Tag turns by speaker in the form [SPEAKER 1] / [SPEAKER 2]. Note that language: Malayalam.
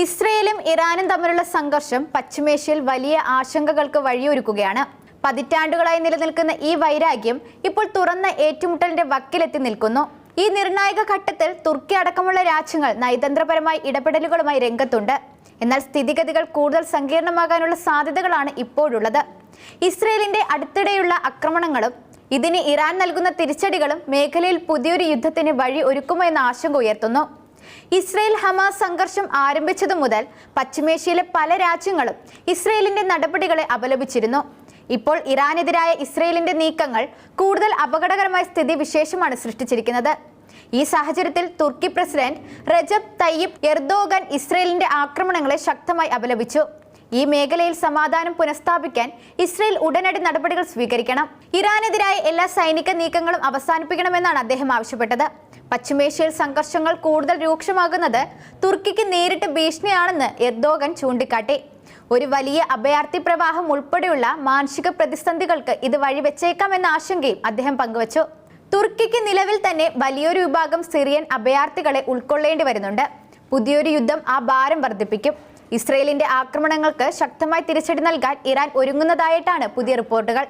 [SPEAKER 1] ഇസ്രയേലും ഇറാനും തമ്മിലുള്ള സംഘർഷം പശ്ചിമേഷ്യയിൽ വലിയ ആശങ്കകൾക്ക് വഴിയൊരുക്കുകയാണ്. പതിറ്റാണ്ടുകളായി നിലനിൽക്കുന്ന ഈ വൈരാഗ്യം ഇപ്പോൾ തുറന്ന ഏറ്റുമുട്ടലിന്റെ വക്കിലെത്തി നിൽക്കുന്നു. ഈ നിർണായക ഘട്ടത്തിൽ തുർക്കി അടക്കമുള്ള രാജ്യങ്ങൾ നയതന്ത്രപരമായി ഇടപെടലുകളുമായി രംഗത്തുണ്ട്. എന്നാൽ സ്ഥിതിഗതികൾ കൂടുതൽ സങ്കീർണമാകാനുള്ള സാധ്യതകളാണ് ഇപ്പോഴുള്ളത്. ഇസ്രയേലിന്റെ അടുത്തിടെയുള്ള ആക്രമണങ്ങളും ഇതിന് ഇറാൻ നൽകുന്ന തിരിച്ചടികളും മേഖലയിൽ പുതിയൊരു യുദ്ധത്തിന് വഴി ഒരുക്കുമോ എന്ന ആശങ്ക ഉയർത്തുന്നു. ഇസ്രയേൽ ഹമാസ് സംഘർഷം ആരംഭിച്ചതു മുതൽ പശ്ചിമേഷ്യയിലെ പല രാജ്യങ്ങളും ഇസ്രയേലിന്റെ നടപടികളെ അപലപിച്ചിരുന്നു. ഇപ്പോൾ ഇറാനെതിരായ ഇസ്രയേലിന്റെ നീക്കങ്ങൾ കൂടുതൽ അപകടകരമായ സ്ഥിതി വിശേഷമാണ് സൃഷ്ടിച്ചിരിക്കുന്നത്. ഈ സാഹചര്യത്തിൽ തുർക്കി പ്രസിഡന്റ് റജബ് തയ്യിബ് എർദോഗൻ ഇസ്രയേലിന്റെ ആക്രമണങ്ങളെ ശക്തമായി അപലപിച്ചു. ഈ മേഖലയിൽ സമാധാനം പുനഃസ്ഥാപിക്കാൻ ഇസ്രയേൽ ഉടനടി നടപടികൾ സ്വീകരിക്കണം. ഇറാനെതിരായ എല്ലാ സൈനിക നീക്കങ്ങളും അവസാനിപ്പിക്കണമെന്നാണ് അദ്ദേഹം ആവശ്യപ്പെട്ടത്. പശ്ചിമേഷ്യയിൽ സംഘർഷങ്ങൾ കൂടുതൽ രൂക്ഷമാകുന്നത് തുർക്കിക്ക് നേരിട്ട് ഭീഷണിയാണെന്ന് എർദോഗൻ ചൂണ്ടിക്കാട്ടി. ഒരു വലിയ അഭയാർത്ഥി പ്രവാഹം ഉൾപ്പെടെയുള്ള മാനസിക പ്രതിസന്ധികൾക്ക് ഇത് വഴിവെച്ചേക്കാമെന്ന ആശങ്കയും അദ്ദേഹം പങ്കുവച്ചു. തുർക്കിക്ക് നിലവിൽ തന്നെ വലിയൊരു വിഭാഗം സിറിയൻ അഭയാർത്ഥികളെ ഉൾക്കൊള്ളേണ്ടി വരുന്നുണ്ട്. പുതിയൊരു യുദ്ധം ആ ഭാരം വർദ്ധിപ്പിക്കും. ഇസ്രയേലിന്റെ ആക്രമണങ്ങൾക്ക് ശക്തമായി തിരിച്ചടി നൽകാൻ ഇറാൻ ഒരുങ്ങുന്നതായിട്ടാണ് പുതിയ റിപ്പോർട്ടുകൾ.